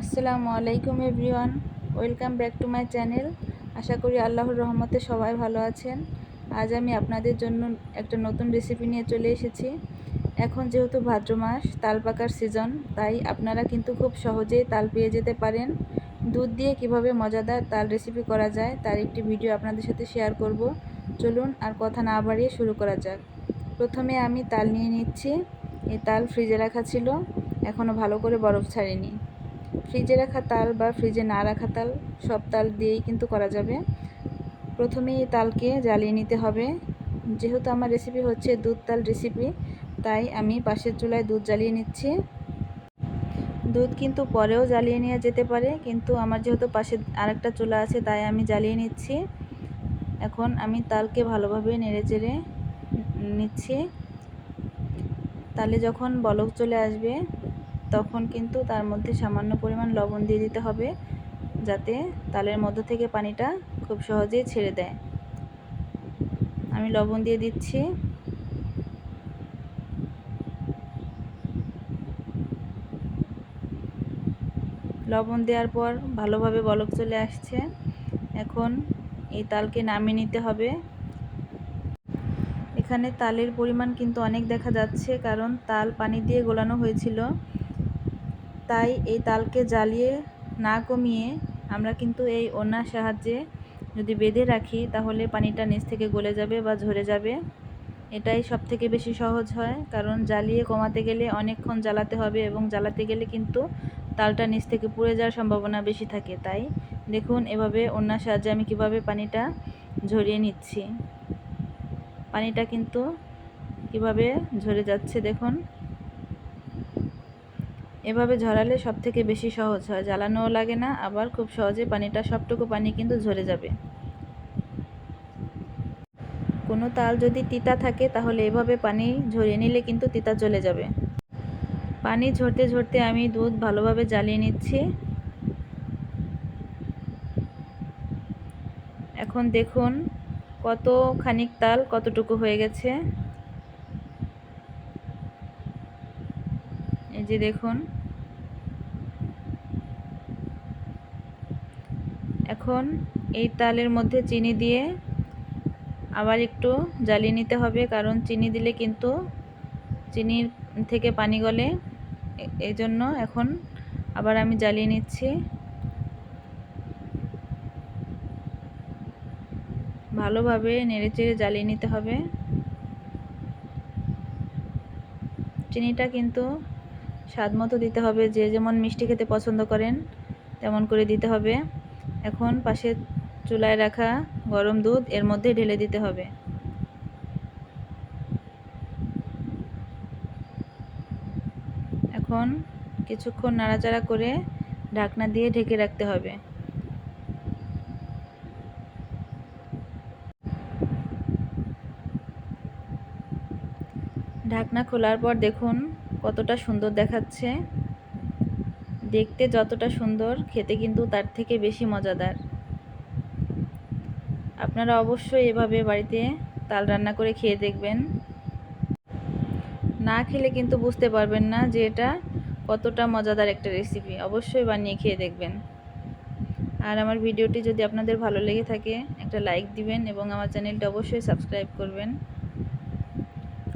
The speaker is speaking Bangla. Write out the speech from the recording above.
আসসালামু আলাইকুম everyone, welcome back to my channel. আশা করি আল্লাহর রহমতে সবাই ভালো আছেন। আজ আমি আপনাদের জন্য একটা নতুন রেসিপি নিয়ে চলে এসেছি। এখন যেহেতু ভাদ্র মাস, তাল পাকার সিজন তাই আপনারা কিন্তু খুব সহজেই তাল পেয়ে যেতে পারেন। দুধ দিয়ে কীভাবে মজাদার তাল রেসিপি করা যায়, তার একটি ভিডিও আপনাদের সাথে শেয়ার করব। চলুন আর কথা না বাড়িয়ে শুরু করা যাক। প্রথমে আমি তাল নিয়ে নিচ্ছি। এই তাল ফ্রিজে রাখা ছিল। এখনও ভালো করে বরফ ছাড়েনি। ফ্রিজে রাখা তাল বা ফ্রিজে না রাখা তাল, সব তাল দিয়েই কিন্তু করা যাবে। প্রথমে এই তালকে জ্বালিয়ে নিতে হবে। যেহেতু আমার রেসিপি হচ্ছে দুধ তাল রেসিপি তাই আমি পাশের চুলায় দুধ জ্বালিয়ে নিচ্ছি। দুধ কিন্তু পরেও জ্বালিয়ে নেওয়া যেতে পারে, কিন্তু আমার যেহেতু পাশে আরেকটা চুলা আছে, তাই আমি জ্বালিয়ে নিচ্ছি। এখন আমি তালকে ভালোভাবে নেড়ে চেড়ে নিচ্ছি। তালে যখন বলক চলে আসবে তখন কিন্তু তার মধ্যে সামান্য পরিমাণ লবণ দিয়ে দিতে হবে যাতে তালের মধ্য থেকে পানিটা খুব সহজেই ছেড়ে দেয়। আমি লবণ দিয়ে দিচ্ছি। লবণ দেওয়ার পর ভালোভাবে বলক চলে আসছে। এখন এই তালকে নামিয়ে নিতে হবে। এখানে তালের পরিমাণ কিন্তু অনেক দেখা যাচ্ছে, কারণ তাল পানি দিয়ে গোলানো হয়েছিল। তাই এই তালকে জ্বালিয়ে না কমিয়ে আমরা কিন্তু এই ওনার সাহায্যে যদি বেঁধে রাখি, তাহলে পানিটা নিচ থেকে গলে যাবে বা ঝরে যাবে। এটাই সব থেকে বেশি সহজ হয়, কারণ জ্বালিয়ে কমাতে গেলে অনেকক্ষণ জ্বালাতে হবে এবং জ্বালাতে গেলে কিন্তু তালটা নিচ থেকে পুড়ে যাওয়ার সম্ভাবনা বেশি থাকে। তাই দেখুন এভাবে ওনার সাহায্যে আমি কীভাবে পানিটা ঝরিয়ে নিচ্ছি। পানিটা কিন্তু কীভাবে ঝরে যাচ্ছে দেখুন। এভাবে ঝরালে সব থেকে বেশি সহজ হয়। জ্বালানোও লাগে না, আবার খুব সহজে পানিটা, সবটুকু পানি কিন্তু ঝরে যাবে। কোনো তাল যদি তিতা থাকে, তাহলে এভাবে পানি ঝরিয়ে নিলে কিন্তু তিতা চলে যাবে। পানি ঝরতে ঝরতে আমি দুধ ভালোভাবে জ্বালিয়ে নিচ্ছি। এখন দেখুন কত খানিক তাল কতটুকু হয়ে গেছে। এই যে দেখুন। এখন এই তালের মধ্যে চিনি দিয়ে আবার একটু জ্বালিয়ে নিতে হবে, কারণ চিনি দিলে কিন্তু চিনির থেকে পানি গলে। এই জন্য এখন আবার আমি জ্বালিয়ে নিচ্ছি। ভালোভাবে নেড়েচেড়ে জ্বালিয়ে নিতে হবে। চিনিটা কিন্তু স্বাদ মতো দিতে হবে। যে যেমন মিষ্টি খেতে পছন্দ করেন, তেমন করে দিতে হবে। এখন পাশে চুলায় রাখা গরম দুধ, এর মধ্যে ঢেলে দিতে হবে। এখন কিছুক্ষণ নাড়াচাড়া করে ঢাকনা দিয়ে ঢেকে রাখতে হবে। ঢাকনা খোলার পর দেখুন কতটা সুন্দর দেখাচ্ছে। দেখতে যতটা সুন্দর, খেতে কিন্তু তার থেকে বেশি মজাদার। আপনারা অবশ্যই এভাবে বাড়িতে তাল রান্না করে খেয়ে দেখবেন। না খেলে কিন্তু বুঝতে পারবেন না যে এটা কতটা মজাদার একটা রেসিপি অবশ্যই বানিয়ে খেয়ে দেখবেন। আর আমার ভিডিওটি যদি আপনাদের ভালো লেগে থাকে, একটা লাইক দিবেন এবং আমার চ্যানেলটা অবশ্যই সাবস্ক্রাইব করবেন।